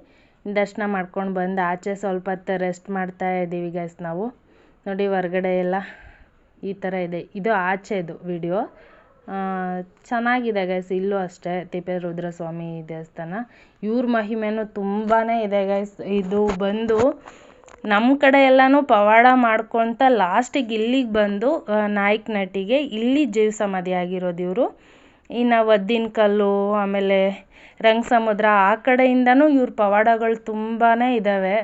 ದರ್ಶನ ಮಾಡ್ಕೊಂಡು ಬಂದು ಆಚೆ ಸ್ವಲ್ಪ ಹೊತ್ತು ರೆಸ್ಟ್ ಮಾಡ್ತಾ ಇದ್ದೀವಿ ಗೈಸ್ ನಾವು. ನೋಡಿ, ಹೊರಗಡೆ ಎಲ್ಲ ಈ ಥರ ಇದೆ. ಇದು ಆಚೆದು ವಿಡಿಯೋ ಚೆನ್ನಾಗಿದೆ ಗೈಸ್ ಇಲ್ಲೂ ಅಷ್ಟೇ ತಿಪ್ಪೇರುದ್ರಸ್ವಾಮಿ ದೇವಸ್ಥಾನ. ಇವ್ರ ಮಹಿಮೆನೂ ತುಂಬಾ ಇದೆ ಗೈಸ್ ಇದು ಬಂದು ನಮ್ಮ ಕಡೆ ಎಲ್ಲನೂ ಪವಾಡ ಮಾಡ್ಕೊತ ಲಾಸ್ಟಿಗೆ ಇಲ್ಲಿಗೆ ಬಂದು ನಾಯಕನಹಟ್ಟಿಗೆ ಇಲ್ಲಿ ಜೀವ ಸಮಾಧಿ ಆಗಿರೋದು ಇವರು. ಇನ್ನು ಒದ್ದಿನ ಕಲ್ಲು, ಆಮೇಲೆ ರಂಗಸಮುದ್ರ, ಆ ಕಡೆಯಿಂದನೂ ಇವ್ರ ಪವಾಡಗಳು ತುಂಬಾ ಇದ್ದಾವೆ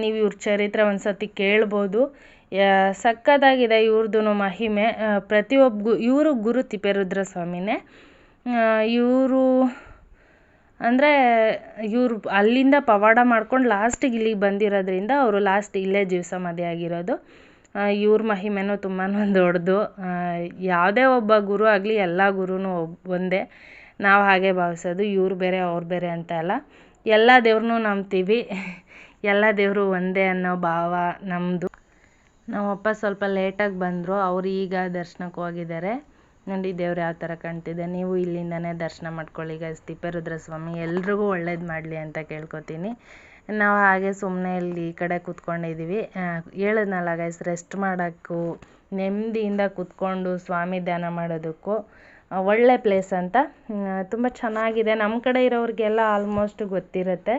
ನೀವು ಇವ್ರ ಚರಿತ್ರೆ ಒಂದು ಸತಿ ಕೇಳ್ಬೋದು. ಸಖತ್ತಾಗಿದೆ ಇವ್ರದ್ದು ಮಹಿಮೆ. ಪ್ರತಿಯೊಬ್ಬ ಇವರು ಗುರು ತಿಪ್ಪೇರುದ್ರ ಸ್ವಾಮಿನೇ. ಇವರು ಅಂದರೆ ಇವರು ಅಲ್ಲಿಂದ ಪವಾಡ ಮಾಡ್ಕೊಂಡು ಲಾಸ್ಟಿಗೆ ಇಲ್ಲಿಗೆ ಬಂದಿರೋದ್ರಿಂದ ಅವರು ಲಾಸ್ಟ್ ಇಲ್ಲೇ ಜೀವ ಸಮಾಧಿ ಆಗಿರೋದು. ಇವ್ರ ಮಹಿಮೆನೂ ತುಂಬಾ ದೊಡ್ಡದು. ಯಾವುದೇ ಒಬ್ಬ ಗುರು ಆಗಲಿ ಎಲ್ಲ ಗುರುನೂ ಒಂದೇ. ನಾವು ಹಾಗೆ ಭಾವಿಸೋದು, ಇವ್ರು ಬೇರೆ, ಅವ್ರು ಬೇರೆ ಅಂತ ಅಲ್ಲ. ಎಲ್ಲ ದೇವ್ರನ್ನೂ ನಂಬ್ತೀವಿ. ಎಲ್ಲ ದೇವರು ಒಂದೇ ಅನ್ನೋ ಭಾವ ನಮ್ಮದು ನಮ್ಮಪ್ಪ ಸ್ವಲ್ಪ ಲೇಟಾಗಿ ಬಂದರು, ಅವರು ಈಗ ದರ್ಶನಕ್ಕೆ ಹೋಗಿದ್ದಾರೆ. ನೋಡಿ ದೇವ್ರು ಯಾವ ಥರ ಕಾಣ್ತಿದೆ. ನೀವು ಇಲ್ಲಿಂದನೇ ದರ್ಶನ ಮಾಡ್ಕೊಳ್ಳಿ. ಗೈಸ್ ತಿಪ್ಪೇರುದ್ರ ಸ್ವಾಮಿ ಎಲ್ರಿಗೂ ಒಳ್ಳೇದು ಮಾಡಲಿ ಅಂತ ಕೇಳ್ಕೊತೀನಿ. ನಾವು ಹಾಗೆ ಸುಮ್ಮನೆ ಇಲ್ಲಿ ಈ ಕಡೆ ಕೂತ್ಕೊಂಡಿದ್ದೀವಿ ಹೇಳಿದ್ನಲ್ಲ ಗೈಸ್ ರೆಸ್ಟ್ ಮಾಡೋಕ್ಕೂ, ನೆಮ್ಮದಿಯಿಂದ ಕೂತ್ಕೊಂಡು ಸ್ವಾಮಿ ಧ್ಯಾನ ಮಾಡೋದಕ್ಕೂ ಒಳ್ಳೆ ಪ್ಲೇಸ್ ಅಂತ. ತುಂಬ ಚೆನ್ನಾಗಿದೆ. ನಮ್ಮ ಕಡೆ ಇರೋರಿಗೆಲ್ಲ ಆಲ್ಮೋಸ್ಟ್ ಗೊತ್ತಿರುತ್ತೆ.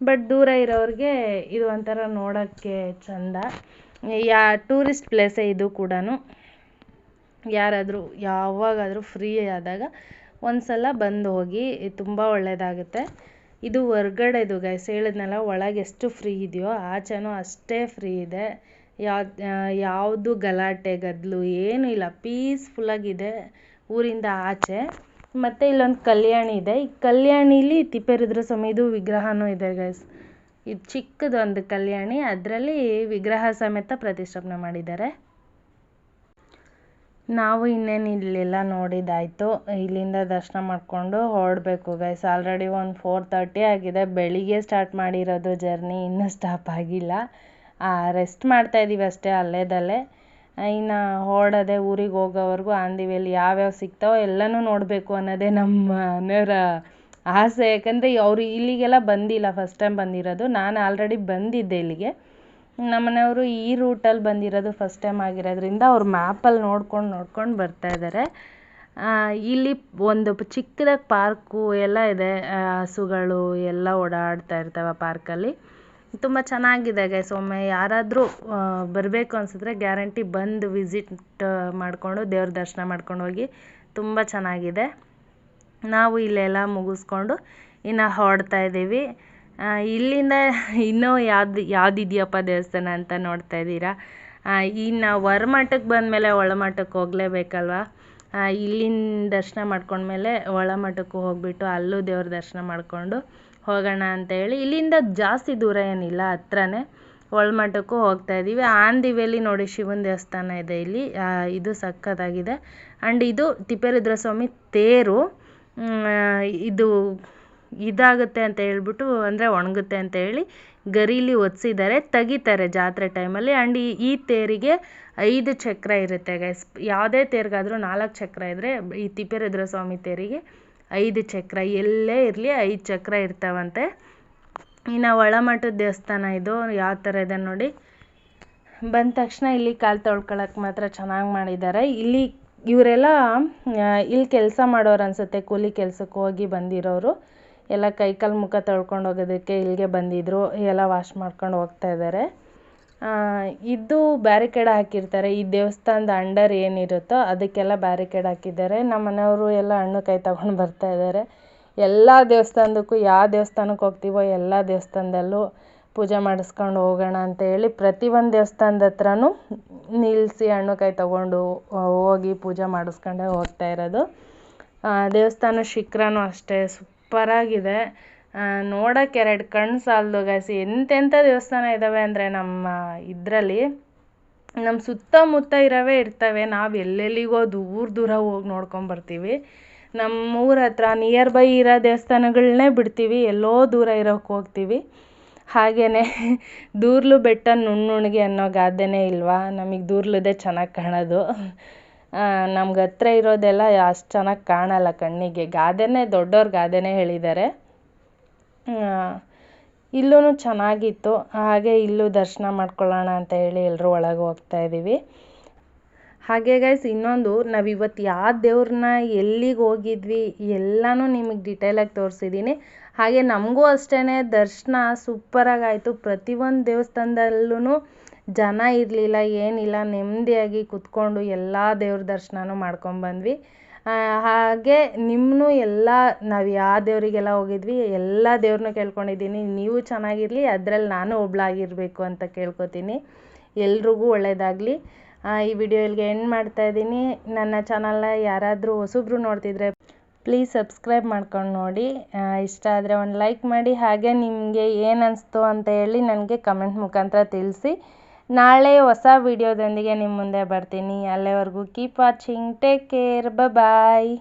ಬಟ್ ದೂರ ಇರೋರಿಗೆ ಇದು ಒಂಥರ ನೋಡೋಕ್ಕೆ ಚೆಂದ. ಯಾ ಟೂರಿಸ್ಟ್ ಪ್ಲೇಸೇ ಇದು ಕೂಡ ಯಾರಾದರೂ ಯಾವಾಗಾದರೂ ಫ್ರೀ ಆದಾಗ ಒಂದು ಸಲ ಬಂದು ಹೋಗಿ ತುಂಬ ಒಳ್ಳೆಯದಾಗುತ್ತೆ ಇದು ಹೊರ್ಗಡೆದು ಗೈಸ್ ಹೇಳಿದ್ನಲ್ಲ, ಒಳಗೆ ಎಷ್ಟು ಫ್ರೀ ಇದೆಯೋ ಆಚೆನೂ ಅಷ್ಟೇ ಫ್ರೀ ಇದೆ. ಯಾವ ಯಾವುದು ಗಲಾಟೆ ಗದ್ದಲು ಏನೂ ಇಲ್ಲ ಪೀಸ್ಫುಲ್ಲಾಗಿದೆ ಊರಿಂದ ಆಚೆ. ಮತ್ತು ಇಲ್ಲೊಂದು ಕಲ್ಯಾಣಿ ಇದೆ. ಈ ಕಲ್ಯಾಣಿಲಿ ತಿಪ್ಪೇರುದ್ರ ಸ್ವಾಮಿದು ವಿಗ್ರಹನೂ ಇದೆ ಗೈಸ್ ಇದು ಚಿಕ್ಕದೊಂದು ಕಲ್ಯಾಣಿ, ಅದರಲ್ಲಿ ವಿಗ್ರಹ ಸಮೇತ ಪ್ರತಿಷ್ಠಾಪನೆ ಮಾಡಿದ್ದಾರೆ. ನಾವು ಇನ್ನೇನು ಇಲ್ಲೆಲ್ಲ ನೋಡಿದ್ದಾಯಿತು ಇಲ್ಲಿಂದ ದರ್ಶನ ಮಾಡಿಕೊಂಡು ಹೊರಡಬೇಕು ಗೈಸ್ ಆಲ್ರೆಡಿ ಒಂದು ಫೋರ್ ತರ್ಟಿ ಆಗಿದೆ. ಬೆಳಿಗ್ಗೆ ಸ್ಟಾರ್ಟ್ ಮಾಡಿರೋದು ಜರ್ನಿ ಇನ್ನೂ ಸ್ಟಾಪ್ ಆಗಿಲ್ಲ. ರೆಸ್ಟ್ ಮಾಡ್ತಾ ಇದ್ದೀವಿ ಅಷ್ಟೇ ಅಲ್ಲೇದಲ್ಲೇ ಇನ್ನು ಹೊರಡೋದೆ ಊರಿಗೆ ಹೋಗೋವರೆಗೂ ಆನ್ ದಿ ವೇಲಿ ಯಾವ್ಯಾವ ಸಿಗ್ತಾವೋ ಎಲ್ಲನೂ ನೋಡಬೇಕು ಅನ್ನೋದೇ ನಮ್ಮ ಮನೆಯವರ ಆಸೆ, ಯಾಕಂದರೆ ಅವರು ಇಲ್ಲಿಗೆಲ್ಲ ಬಂದಿಲ್ಲ ಫಸ್ಟ್ ಟೈಮ್ ಬಂದಿರೋದು. ನಾನು ಆಲ್ರೆಡಿ ಬಂದಿದ್ದೆ ಇಲ್ಲಿಗೆ. ನಮ್ಮ ಮನೆಯವರು ಈ ರೂಟಲ್ಲಿ ಬಂದಿರೋದು ಫಸ್ಟ್ ಟೈಮ್ ಆಗಿರೋದ್ರಿಂದ ಅವ್ರು ಮ್ಯಾಪಲ್ಲಿ ನೋಡ್ಕೊಂಡು ನೋಡ್ಕೊಂಡು ಬರ್ತಾ ಇದ್ದಾರೆ ಇಲ್ಲಿ ಒಂದು ಚಿಕ್ಕದಾಗಿ ಪಾರ್ಕು ಎಲ್ಲ ಇದೆ. ಹಸುಗಳು ಎಲ್ಲ ಓಡಾಡ್ತಾ ಇರ್ತವೆ ಪಾರ್ಕಲ್ಲಿ ತುಂಬ ಚೆನ್ನಾಗಿದೆ ಗೈಸ್ ಒಮ್ಮೆ ಯಾರಾದರೂ ಬರಬೇಕು ಅನಿಸಿದ್ರೆ ಗ್ಯಾರಂಟಿ ಬಂದು ವಿಸಿಟ್ ಮಾಡಿಕೊಂಡು ದೇವ್ರ ದರ್ಶನ ಮಾಡ್ಕೊಂಡು ಹೋಗಿ ತುಂಬ ಚೆನ್ನಾಗಿದೆ. ನಾವು ಇಲ್ಲೆಲ್ಲ ಮುಗಿಸ್ಕೊಂಡು ಇನ್ನು ಹೊರಡ್ತಾ ಇದ್ದೀವಿ. ಇಲ್ಲಿಂದ ಇನ್ನೂ ಯಾವ್ದು, ಯಾವುದಿದೆಯಪ್ಪ ದೇವಸ್ಥಾನ ಅಂತ ನೋಡ್ತಾ ಇದ್ದೀರಾ? ಇನ್ನು ಹೊರಮಠಕ್ಕೆ ಬಂದಮೇಲೆ ಒಳಮಠಕ್ಕೆ ಹೋಗಲೇಬೇಕಲ್ವಾ? ಇಲ್ಲಿನ ದರ್ಶನ ಮಾಡ್ಕೊಂಡ್ಮೇಲೆ ಒಳಮಠಕ್ಕೂ ಹೋಗಿಬಿಟ್ಟು ಅಲ್ಲೂ ದೇವ್ರ ದರ್ಶನ ಮಾಡಿಕೊಂಡು ಹೋಗೋಣ ಅಂತೇಳಿ ಇಲ್ಲಿಂದ ಜಾಸ್ತಿ ದೂರ ಏನಿಲ್ಲ, ಹತ್ರನೇ ಒಳಮಠಕ್ಕೂ ಹೋಗ್ತಾ ಇದ್ದೀವಿ. ಆನ್ ದಿವೇಲಿ ನೋಡಿ ಶಿವನ ದೇವಸ್ಥಾನ ಇದೆ ಇಲ್ಲಿ. ಇದು ಸಖತ್ತಾಗಿದೆ. ಆ್ಯಂಡ್ ಇದು ತಿಪ್ಪೇರುದ್ರ ಸ್ವಾಮಿ ತೇರು. ಇದು ಇದಾಗುತ್ತೆ ಅಂತ ಹೇಳ್ಬಿಟ್ಟು ಅಂದರೆ ಒಣಗುತ್ತೆ ಅಂತ ಹೇಳಿ ಗರೀಲಿ ಒತ್ಸಿದ್ದಾರೆ, ತೆಗಿತಾರೆ ಜಾತ್ರೆ ಟೈಮಲ್ಲಿ ಆ್ಯಂಡ್ ಈ ಈ ತೇರಿಗೆ ಐದು ಚಕ್ರ ಇರುತ್ತೆ ಗೈಸ್ ಯಾವುದೇ ತೇರಿಗಾದರೂ ನಾಲ್ಕು ಚಕ್ರ ಇದ್ದರೆ ಈ ತಿಪ್ಪೇರುದ್ರ ಸ್ವಾಮಿ ತೇರಿಗೆ ಐದು ಚಕ್ರ. ಎಲ್ಲೇ ಇರಲಿ ಐದು ಚಕ್ರ ಇರ್ತಾವಂತೆ. ಇನ್ನು ಒಳಮಠದ ದೇವಸ್ಥಾನ ಇದು, ಯಾವ ಥರ ಇದೆ ನೋಡಿ. ಬಂದ ತಕ್ಷಣ ಇಲ್ಲಿ ಕಾಲು ತೊಳ್ಕೊಳಕ್ಕೆ ಮಾತ್ರ ಚೆನ್ನಾಗಿ ಮಾಡಿದ್ದಾರೆ. ಇಲ್ಲಿ ಇವರೆಲ್ಲ ಇಲ್ಲಿ ಕೆಲಸ ಮಾಡೋರು ಅನಿಸುತ್ತೆ, ಕೂಲಿ ಕೆಲಸಕ್ಕೆ ಹೋಗಿ ಬಂದಿರೋರು. ಎಲ್ಲ ಕೈ ಕಾಲು ಮುಖ ತೊಳ್ಕೊಂಡು ಹೋಗೋದಕ್ಕೆ ಇಲ್ಲಿಗೆ ಬಂದಿದ್ದರು ಎಲ್ಲ ವಾಶ್ ಮಾಡ್ಕೊಂಡು ಹೋಗ್ತಾ ಇದ್ದಾರೆ ಇದು ಬ್ಯಾರಿಕೇಡ್ ಹಾಕಿರ್ತಾರೆ. ಈ ದೇವಸ್ಥಾನದ ಅಂಡರ್ ಏನಿರುತ್ತೋ ಅದಕ್ಕೆಲ್ಲ ಬ್ಯಾರಿಕೇಡ್ ಹಾಕಿದ್ದಾರೆ. ನಮ್ಮ ಮನೆಯವರು ಎಲ್ಲ ಹಣ್ಣು ಕೈ ತಗೊಂಡು ಬರ್ತಾ ಇದ್ದಾರೆ ಎಲ್ಲ ದೇವಸ್ಥಾನದಕ್ಕೂ ಯಾವ ದೇವಸ್ಥಾನಕ್ಕೆ ಹೋಗ್ತೀವೋ ಎಲ್ಲ ದೇವಸ್ಥಾನದಲ್ಲೂ ಪೂಜೆ ಮಾಡಿಸ್ಕೊಂಡು ಹೋಗೋಣ ಅಂತ ಹೇಳಿ ಪ್ರತಿಯೊಂದು ದೇವಸ್ಥಾನದ ಹತ್ರನೂ ನಿಲ್ಲಿಸಿ ಹಣ್ಣು ಕಾಯಿ ತೊಗೊಂಡು ಹೋಗಿ ಪೂಜೆ ಮಾಡಿಸ್ಕೊಂಡೇ ಹೋಗ್ತಾ ಇರೋದು. ದೇವಸ್ಥಾನ ಶಿಖರನೂ ಅಷ್ಟೇ ಸೂಪರಾಗಿದೆ. ನೋಡೋಕ್ಕೆ ಎರಡು ಕಣ್ಣು ಸಾಲದು ಗಾಯಿಸಿ ಎಂತೆಂಥ ದೇವಸ್ಥಾನ ಇದ್ದಾವೆ ಅಂದರೆ ನಮ್ಮ ಇದರಲ್ಲಿ ನಮ್ಮ ಸುತ್ತಮುತ್ತ ಇರೋವೇ ಇರ್ತವೆ. ನಾವು ಎಲ್ಲೆಲ್ಲಿಗೋ ದೂರ ದೂರ ಹೋಗಿ ನೋಡ್ಕೊಂಬರ್ತೀವಿ ನಮ್ಮ ಊರ ಹತ್ರ ನಿಯರ್ ಬೈ ಇರೋ ದೇವಸ್ಥಾನಗಳನ್ನೇ ಬಿಡ್ತೀವಿ. ಎಲ್ಲೋ ದೂರ ಇರೋಕ್ಕೆ ಹೋಗ್ತೀವಿ. ಹಾಗೆಯೇ ದೂರ್ಲು ಬೆಟ್ಟ ನುಣ್ಣುಣ್ಗೆ ಅನ್ನೋ ಗಾದೆನೇ ಇಲ್ವಾ? ನಮಗೆ ದೂರ್ಲದ್ದೇ ಚೆನ್ನಾಗಿ ಕಾಣೋದು. ನಮ್ಗೆ ಹತ್ರ ಇರೋದೆಲ್ಲ ಅಷ್ಟು ಚೆನ್ನಾಗಿ ಕಾಣಲ್ಲ ಕಣ್ಣಿಗೆ. ಗಾದೆನೇ ದೊಡ್ಡವ್ರ ಗಾದೆನೇ ಹೇಳಿದ್ದಾರೆ ಇಲ್ಲೂ ಚೆನ್ನಾಗಿತ್ತು. ಹಾಗೆ ಇಲ್ಲೂ ದರ್ಶನ ಮಾಡ್ಕೊಳ್ಳೋಣ ಅಂತ ಹೇಳಿ ಎಲ್ಲರೂ ಒಳಗೆ ಹೋಗ್ತಾ ಇದ್ದೀವಿ ಹಾಗೆ ಗೈಸ್ ಇನ್ನೊಂದು ನಾವು ಇವತ್ತು ಯಾವ ದೇವ್ರನ್ನ ಎಲ್ಲಿಗೆ ಹೋಗಿದ್ವಿ, ಎಲ್ಲನೂ ನಿಮಗೆ ಡಿಟೇಲಾಗಿ ತೋರಿಸಿದ್ದೀನಿ ಹಾಗೆ ನಮಗೂ ಅಷ್ಟೇ ದರ್ಶನ ಸೂಪರಾಗಿ ಆಯಿತು ಪ್ರತಿಯೊಂದು ದೇವಸ್ಥಾನದಲ್ಲೂ ಜನ ಇರಲಿಲ್ಲ, ಏನಿಲ್ಲ, ನೆಮ್ಮದಿಯಾಗಿ ಕುತ್ಕೊಂಡು ಎಲ್ಲ ದೇವ್ರ ದರ್ಶನನೂ ಮಾಡ್ಕೊಂಬಂದ್ವಿ ಹಾಗೆ ನಿಮ್ಮನ್ನೂ ಎಲ್ಲ, ನಾವು ಯಾವ ದೇವರಿಗೆಲ್ಲ ಹೋಗಿದ್ವಿ, ಎಲ್ಲ ದೇವ್ರನ್ನೂ ಕೇಳ್ಕೊಂಡಿದ್ದೀನಿ. ನೀವು ಚೆನ್ನಾಗಿರಲಿ, ಅದರಲ್ಲಿ ನಾನು ಒಬ್ಬಳಾಗಿರಬೇಕು ಅಂತ ಕೇಳ್ಕೊತೀನಿ. ಎಲ್ರಿಗೂ ಒಳ್ಳೆಯದಾಗಲಿ ಈ ವಿಡಿಯೋ ಇಲ್ಲಿಗೆ ಎಂಡ್ ಮಾಡ್ತಾ ಇದ್ದೀನಿ. ನನ್ನ ಚಾನಲ್ನ ಯಾರಾದರೂ ಹೊಸಬ್ರು ನೋಡ್ತಿದ್ರೆ ಪ್ಲೀಸ್ ಸಬ್ಸ್ಕ್ರೈಬ್ ಮಾಡ್ಕೊಂಡು ನೋಡಿ. ಇಷ್ಟ ಆದರೆ ಒಂದು ಲೈಕ್ ಮಾಡಿ, ಹಾಗೆ ನಿಮಗೆ ಏನು ಅನಿಸ್ತು ಅಂತ ಹೇಳಿ ನನಗೆ ಕಮೆಂಟ್ ಮುಖಾಂತರ ತಿಳಿಸಿ. ನಾಳೆ ಹೊಸ ವಿಡಿಯೋದೊಂದಿಗೆ ನಿಮ್ಮ ಮುಂದೆ ಬರ್ತೀನಿ. ಅಲ್ಲಿವರೆಗೂ keep watching take care bye